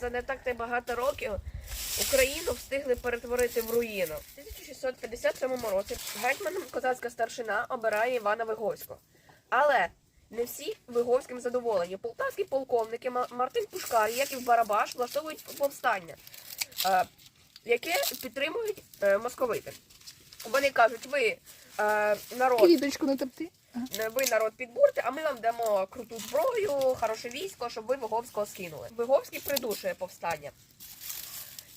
за не так та багато років Україну встигли перетворити в руїну. У 1657 році гетьманом козацька старшина обирає Івана Виговського. Але не всі Виговським задоволені. Полтавські полковники Мартин Пушкар як і Яків Барабаш влаштовують повстання, е, яке підтримують е, московити. Вони кажуть, ви е, народ Квіточку натопти. Ви народ підбурте, а ми вам дамо круту зброю, хороше військо, щоб ви Виговського скинули. Виговський придушує повстання.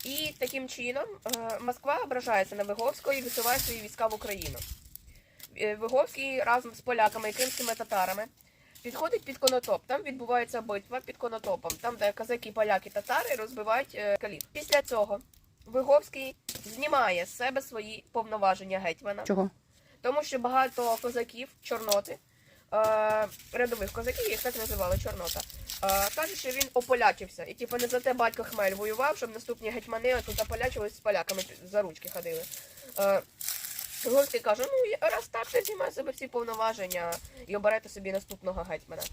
І таким чином е, Москва ображається на Виговського і висуває свої війська в Україну. Е, Виговський разом з поляками і кримськими татарами підходить під Конотоп. Там відбувається битва під Конотопом, там, де казаки, поляки, татари розбивають е, калів. Після цього Виговський знімає з себе свої повноваження гетьмана. Чого? Тому що багато козаків, чорноти, е, рядових козаків, їх так називали Чорнота, е, кажуть, що він ополячився. І типу не за те батько Хмель воював, щоб наступні гетьмани тут ополячувались з поляками за ручки ходили. Е, Горський каже, ну раз так, то знімає з себе всі повноваження і оберете собі наступного гетьмана.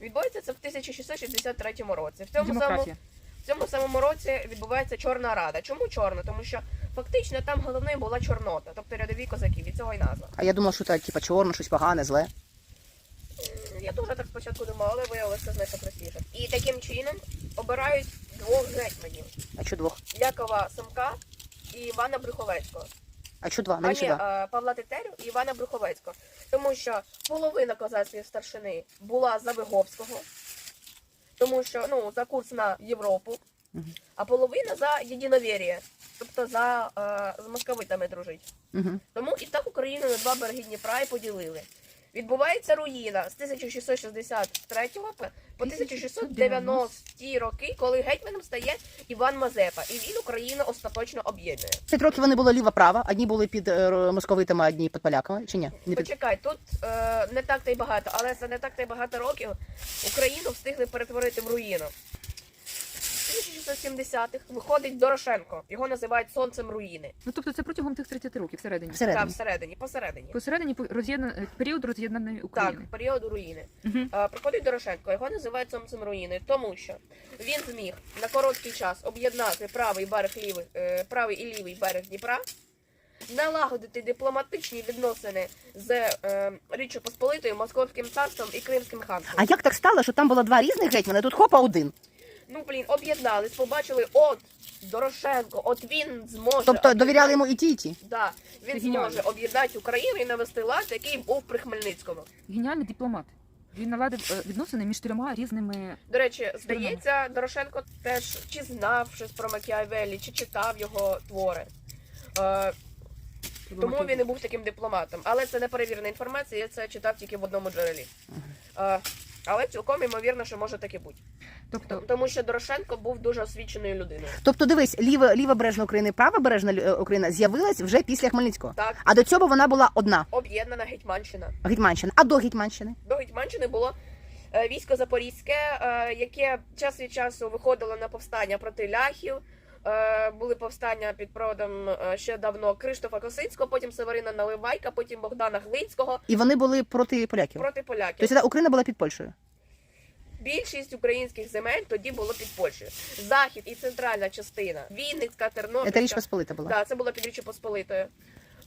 Відбувається це в 1663 році. В цьому самому в цьому самому році відбувається Чорна Рада. Чому чорна? Тому що фактично там головною була Чорнота, тобто рядові козаки, від цього й назва. А я думала, що це типа чорно, щось погане, зле. Я теж так спочатку думала, але виявилося значно простіше. І таким чином обирають двох гетьманів: А що двох? Якова Самка і Івана Брюховецького. А що два? Навіщо два? Павла Тетерю і Івана Брюховецького. Тому що половина козацької старшини була за Виговського, тому що ну, за курс на Європу, Мгм. а половина за єдиновір'я, тобто за е, з московитами дружить. Угу. Тому і так Україну на два береги Дніпра і поділили. Відбувається руїна з 1663 по- по 1690 роки, коли гетьманом стає Іван Мазепа, і він Україну остаточно об'єднує. П'ять років вони були ліва-права, одні були під е, московитами, а одні під поляками, чи ні? Не під... Почекай, тут е, не так та й багато, але за не так та й багато років Україну встигли перетворити в руїну. В 1670-х виходить Дорошенко. Його називають сонцем руїни. Ну тобто це протягом тих 30 років всередині. Всередині. всередині, посередині. Посередині по- роз'єдна- період роз'єднаної України. Так, періоду руїни. Мгм. Е, Приходить Дорошенко, його називають сонцем руїни, тому що він зміг на короткий час об'єднати правий берег лівий, е, правий і лівий берег Дніпра, налагодити дипломатичні відносини з е, Річчю Посполитою, Московським царством і Кримським ханством. А як так стало, що там було два різних гетьмани, тут хопа один? Ну блін, об'єднались, побачили, от Дорошенко, от він зможе. Тобто довіряли йому і ті, і ті. Да, він Це зможе геніально. об'єднати Україну і навести лад, який був при Хмельницькому. Геніальний дипломат. Він наладив е, відносини між трьома різними. До речі, здається, Дорошенко теж чи знав щось про Макіавеллі, чи читав його твори. Е, тому він і був таким дипломатом. Але це не перевірена інформація, я це читав тільки в одному джерелі. Е, але цілком ймовірно, що може таки бути. Тобто, Тому що Дорошенко був дуже освіченою людиною. Тобто, дивись, ліва, лівобережна Україна і правобережна е, Україна з'явилась вже після Хмельницького. Так, А до цього вона була одна об'єднана Гетьманщина. Гетьманщина. А до Гетьманщини? До Гетьманщини було е, військо Запорізьке, е, яке час від часу виходило на повстання проти ляхів. Е, Були повстання під проводом е, ще давно Криштофа Косинського, потім Северина Наливайка, потім Богдана Глинського І вони були проти поляків. проти поляків. Тобто Україна була під Польщею. Більшість українських земель тоді було під Польщею. Захід і центральна частина Вінницька, Це Річ Посполита була. Да, це було під Річчю Посполитою.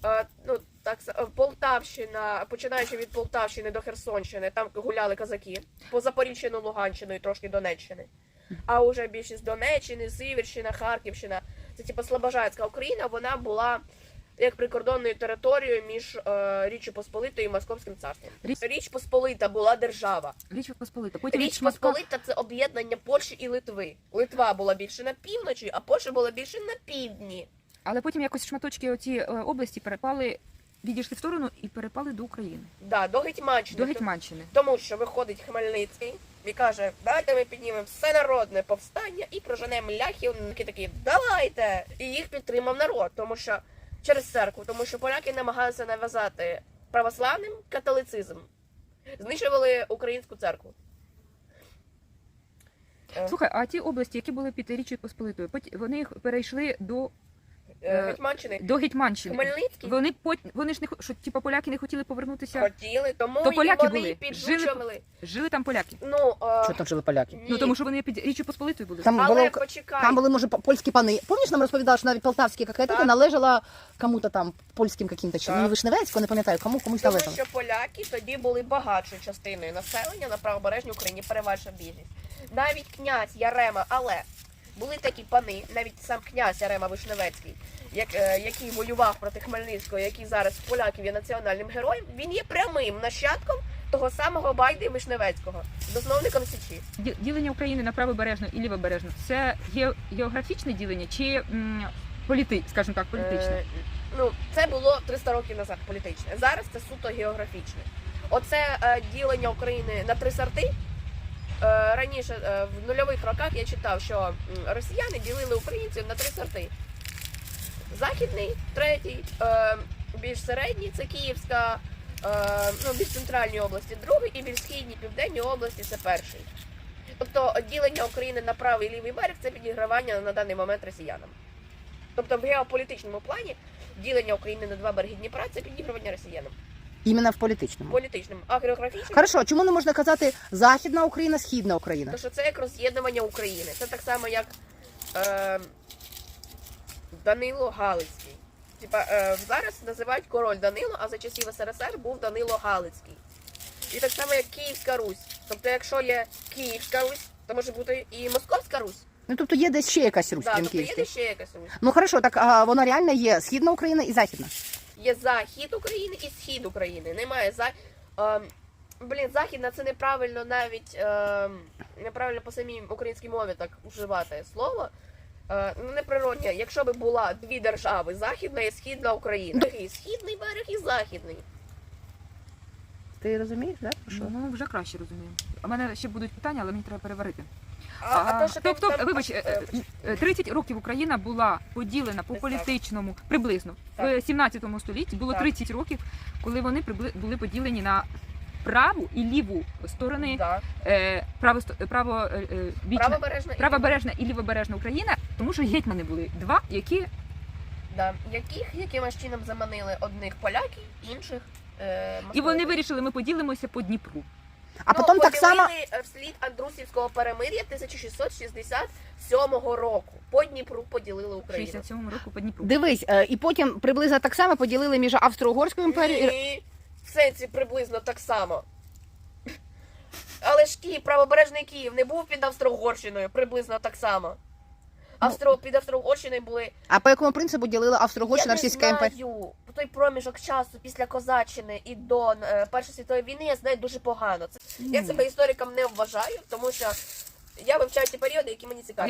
Е, ну, так, е, Полтавщина, починаючи від Полтавщини до Херсонщини, там гуляли козаки. По Запоріжчину, Луганщину і трошки Донеччини. А уже більшість Донеччини, Сіверщина, Харківщина. Це типу Слобожанська Україна, вона була як прикордонною територією між е, Річчю Посполитою і Московським царством. Річ- Річ Посполита була держава. Річ Посполита. Потім Річ. Посполита це об'єднання Польщі і Литви. Литва була більше на півночі, а Польща була більше на півдні. Але потім якось шматочки оці е, області перепали, відійшли в сторону і перепали до України. Да, до Гетьманщини. До Гетьманщини. Тому що виходить Хмельницький і каже, давайте ми піднімемо всенародне повстання і проженемо ляхів. Такі такі, давайте! І їх підтримав народ, тому що через церкву, тому що поляки намагалися нав'язати православним католицизм. Знищували українську церкву. Е, Слухай, а ті області, які були під Річчю Посполитою, вони їх перейшли до е, Гетьманщини. до Гетьманщини. Хмельницький Вони по вони ж не хо- що типу, поляки не хотіли повернутися. хотіли, тому То і поляки вони були. піджучували. Жили там поляки. Ну, е, Що там жили поляки? ні. Ну тому що вони під Річчю Посполитою були. Там Але було почекай. там були може по- польські пани. Помніш, нам розповідала, що навіть полтавська какая-то Так. належала кому-то там польським каким-то чи Так. не Вишневецьку, не пам'ятаю, кому комусь Тому належала. що поляки тоді були багатшою частиною населення на правобережній Україні, переважна більшість. Навіть князь Ярема, але були такі пани, навіть сам князь Ярема Вишневецький, як, е, який воював проти Хмельницького, який зараз в поляків є національним героєм, він є прямим нащадком того самого Байди Вишневецького, засновником Січі. Ділення України на правобережну і лівобережну це географічне ділення чи м, політи, скажімо так, політичне? Е, ну, це було 300 років назад політичне. Зараз це суто географічне. Оце е, ділення України на три сорти. Е, раніше е, в нульових роках я читав, що росіяни ділили українців на три сорти. Західний, третій, е, більш середній це Київська, ну, більш центральні області, другий і більш східні, південні області це перший. Тобто ділення України на правий і лівий берег це підігравання на даний момент росіянам. Тобто в геополітичному плані ділення України на два береги Дніпра це підігрування росіянам. Іменно в політичному. Політичним, а географічним, Хорошо, чому не можна казати Західна Україна, Східна Україна? то що це як роз'єднування України. Це так само, як е, Данило Галицький. Типа е, зараз називають король Данило, а за часів СРСР був Данило Галицький. І так само, як Київська Русь. Тобто, якщо є Київська Русь, то може бути і Московська Русь. Ну тобто є десь ще якась Русь, Да, крім тобто є Київської. ще якась Русь. Ну хорошо, так а, вона реально є Східна Україна і Західна. Є захід України і схід України. Немає за. Ем, блін, західна це неправильно навіть ем, неправильно по самій українській мові так вживати слово. Е, ну, неприродне, якщо би була дві держави, західна і східна Україна. І східний берег і західний. Ти розумієш, так? Що? Ну вже краще розумію. У мене ще будуть питання, але мені треба переварити. А, а, то, що ти тобто, там- вибач, е, е, е, 30 років Україна була поділена по так. політичному приблизно в 17 столітті. Було Так. 30 років, коли вони прибли- були поділені на праву і ліву сторони. да. Е, право право е, е, бічна- правобережна і правобережна і лівобережна Україна, тому що гетьмани були два, які да. яких якимось чином заманили одних поляків, інших е, і вони вирішили, ми поділимося по Дніпру. А Ну, потім так само. е, вслід Андрусівського перемир'я 1667 року. По Дніпру поділили Україну. 67 року по Дніпру. Дивись, е, і потім приблизно так само поділили між Австро-Угорською імперією. і- Ні, в сенсі приблизно так само. Але ж Київ, правобережний Київ не був під Австро-Угорщиною, приблизно так само. Австро, під Австро-Угорщиною були. А по якому принципу ділили Австро-Угорщина, я не Російська знаю, імперія? той проміжок часу після Козаччини і до е, Першої світової війни я знаю дуже погано. Це, я себе істориком не вважаю, тому що я вивчаю ті періоди, які мені цікаві.